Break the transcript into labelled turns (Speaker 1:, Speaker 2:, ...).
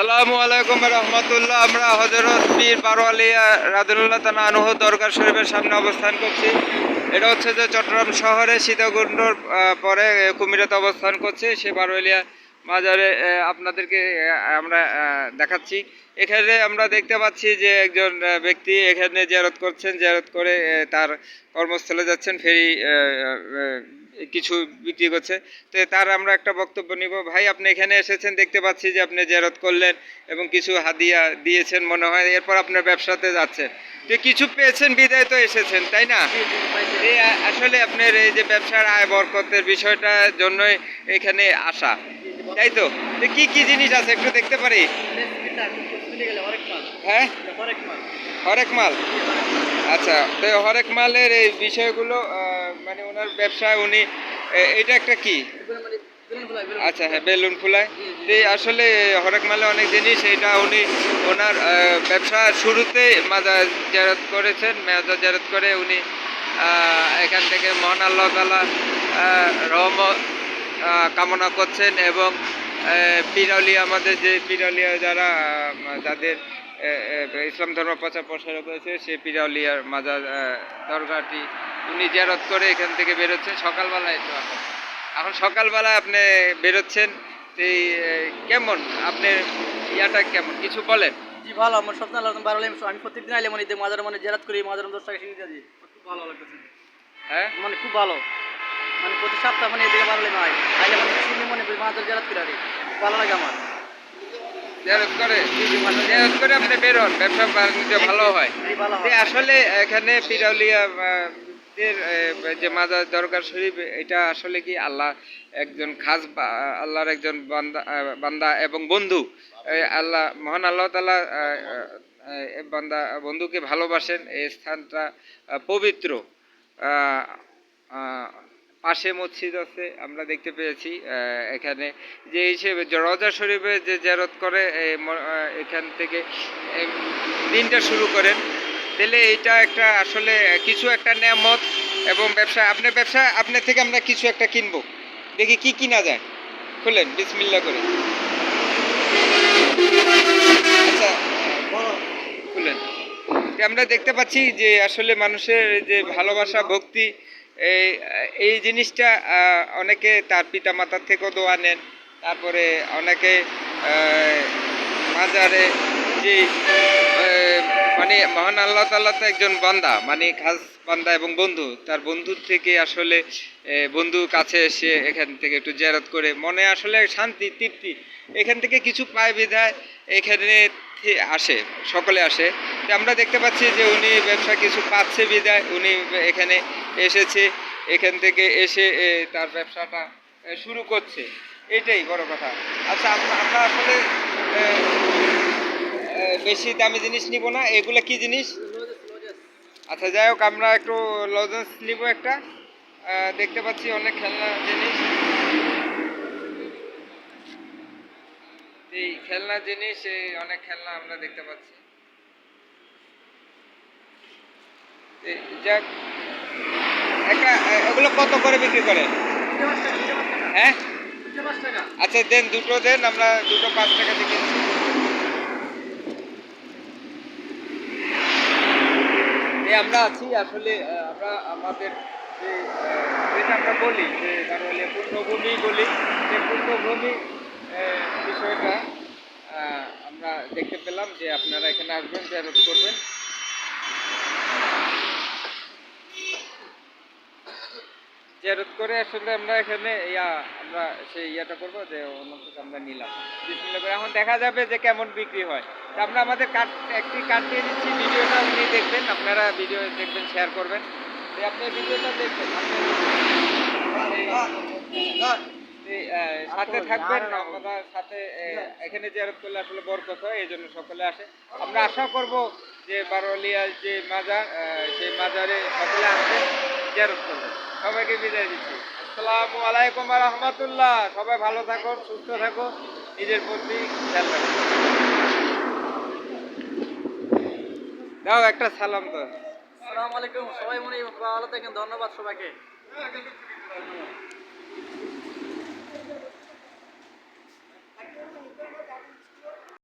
Speaker 1: আসসালামু আলাইকুম রহমতুল্লাহ। আমরা হজরত পীর বারোয়ালিয়া রাদুল্লাহ তানা আনুহ দরগার শরীফের সামনে অবস্থান করছি। এটা হচ্ছে যে চট্টগ্রাম শহরে সীতাকুণ্ডর পরে কুমিরাতে অবস্থান করছে। সে বারোয়ালিয়া মাজারে আহ, আপনাদেরকে আমরা দেখাচ্ছি। এখানে আমরা দেখতে পাচ্ছি যে একজন ব্যক্তি এখানে জিয়ারত করছেন। জিয়ারত করে তার কর্মস্থলে যাচ্ছেন। ফেরি কিছু বিক্রি করছে। তো তার আমরা একটা বক্তব্য নিব। ভাই আপনি এখানে এসেছেন দেখতে পাচ্ছি যে আপনি জেরত করলেন এবং কিছু হাদিয়া দিয়েছেন মনে হয় এরপর আপনার ব্যবসাতে যাচ্ছেন। তো কিছু পেয়েছেন বিদায় তো এসেছেন তাই না? এই আসলে আপনার এই যে ব্যবসার আয় বরকতের বিষয়টার জন্যই এখানে আসা। তাই তো? কি কি জিনিস আছে? একটু দেখতে পারি? হ্যাঁ? হরেক মাল। আচ্ছা তো হরেক মালের এই বিষয়গুলো মানে ওনার ব্যবসায় উনি এটা একটা কি? আচ্ছা হ্যাঁ বেলুন ফুলায়। যে আসলে হরেক মালে অনেক জিনিস এটা উনি ওনার আহ, ব্যবসার শুরুতে মাজার জারত করেছেন মাজার জারত করে উনি এখান থেকে মহান আল্লাহ তালা রহমত আহ, কামনা করছেন এবং আহ, পিরাউলি আমাদের যে পিরাউলিয়া যারা যাদের ইসলাম ধর্ম প্রচার প্রসার করেছে সেই পিরাউলিয়ার আহ, দরগাটি উনি জারত করে এখান থেকে বেরোচ্ছেন। সকালবেলায় তো এখন এখন সকালবেলা আপনি বেরোচ্ছেন। এই কেমন? আপনার ইয়াটা কেমন? কিছু বলেন।
Speaker 2: জি ভালো। আমার স্বপ্ন আল্লাহ বারো আমি প্রত্যেকদিন আইলে মানে মাজার মানে জেরাত করি মাজার দশ টাকা শিখে খুব ভালো লাগতেছে।
Speaker 1: হ্যাঁ?
Speaker 2: মানে খুব ভালো। মানে প্রতি সপ্তাহ মানে এদিকে বারো নয় আইলে মানে শিখে মনে করি মাজার জেরাত করে আরে ভালো লাগে আমার।
Speaker 1: জেরত করে? জেরত করে আপনি বেরোন। ব্যবসা বাণিজ্য ভালো হয়।
Speaker 2: ভালো হয়।
Speaker 1: আসলে এখানে পিরাউলিয়া আহ, দের, আহ, যে মাজার দরগার শরীফ এটা আসলে কি আল্লাহ একজন খাস আল্লাহর একজন বান্দা বান্দা এবং বন্ধু? আল্লাহ মহান আল্লাহ তালা বান্দা বন্ধুকে ভালোবাসেন এই স্থানটা পবিত্র। পাশে মসজিদ আছে আমরা দেখতে পেয়েছি এখানে। যে হিসেবে রজা শরীফে যে জেরত করে এখান থেকে দিনটা শুরু করেন। তাহলে এটা একটা আসলে কিছু একটা নেয়ামত এবং ব্যবসা, আপনার ব্যবসা, আপনার থেকে আমরা কিছু একটা কিনবো। দেখি কি কিনা যায়। খুলেন বিসমিল্লা করে। আচ্ছা খুলেন। আমরা দেখতে পাচ্ছি যে আসলে মানুষের যে ভালোবাসা, ভক্তি, এই জিনিসটা অনেকে তার পিতা মাতার থেকেও দোয়া নেন। তারপরে অনেকে মাজারে যে মানে মহান আল্লাহ তাল্লাহ তো একজন বান্দা মানে খাস বান্দা এবং বন্ধু। তার বন্ধুর থেকে আসলে আহ, বন্ধুর কাছে এসে এখান থেকে একটু জেরত করে মনে আসলে শান্তি তৃপ্তি এখান থেকে কিছু পায় বিধায় এখানে আসে সকলে আসে। তো আমরা দেখতে পাচ্ছি যে উনি ব্যবসা কিছু পাচ্ছে বিদায় উনি এখানে এসেছে এখান থেকে এসে তার ব্যবসাটা শুরু করছে। এটাই বড় কথা। আচ্ছা আমরা আসলে বেশি দামি জিনিস নিব না। এগুলো কি জিনিস? আচ্ছা যাই হোক আমরা একটু লজেন্স নিব একটা। দেখতে পাচ্ছি অনেক খেলনা জিনিস। এই খেলনা জিনিস এই অনেক খেলনা আমরা দেখতে পাচ্ছি। এই যাক। একটা এগুলো কত করে বিক্রি করে হ্যাঁ? আচ্ছা দেন দুটো দেন আমরা দুটো পাঁচ টাকা দিয়ে কিনছি। আমরা আছি, আসলে আমরা আমাদের যে আমরা বলি, যে গারোয়ালিয়া পূর্ণভূমি বলি, যে পূর্ণভূমি বিষয়টা আমরা দেখতে পেলাম যে আপনারা এখানে আসবেন জেরত করবেন। জেরত করে আসলে আমরা এখানে, ইয়া, আমরা সেই ইয়াটা করব যে অন্য আমরা নিলাম। এখন দেখা যাবে যে কেমন বিক্রি হয়। আমরা আমাদের কার্ড একটি কার্ড দিয়ে দিচ্ছি ভিডিওটা আপনি দেখবেন আপনারা ভিডিও দেখবেন শেয়ার করবেন। তো আপনি ভিডিওটা দেখবেন সাথে থাকবেন আমরা সাথে আহ, এখানে জেরত করলে আসলে বরকত হয় এই জন্য সকলে আসে। আমরা আশা করব যে বারোলিয়া যে মাজার সেই মাজারে সকলে আসবেন জেরত করবেন সবাইকে বিদায় দিচ্ছি। আসসালামু আলাইকুম রহমতুল্লাহ। সবাই ভালো থাকুন সুস্থ থাকুন। নিজের প্রতি খেয়াল রাখুন। দাও একটা সালাম তো
Speaker 2: আসসালামু আলাইকুম সবাই মনে ভালো থাকেন ধন্যবাদ সবাইকে।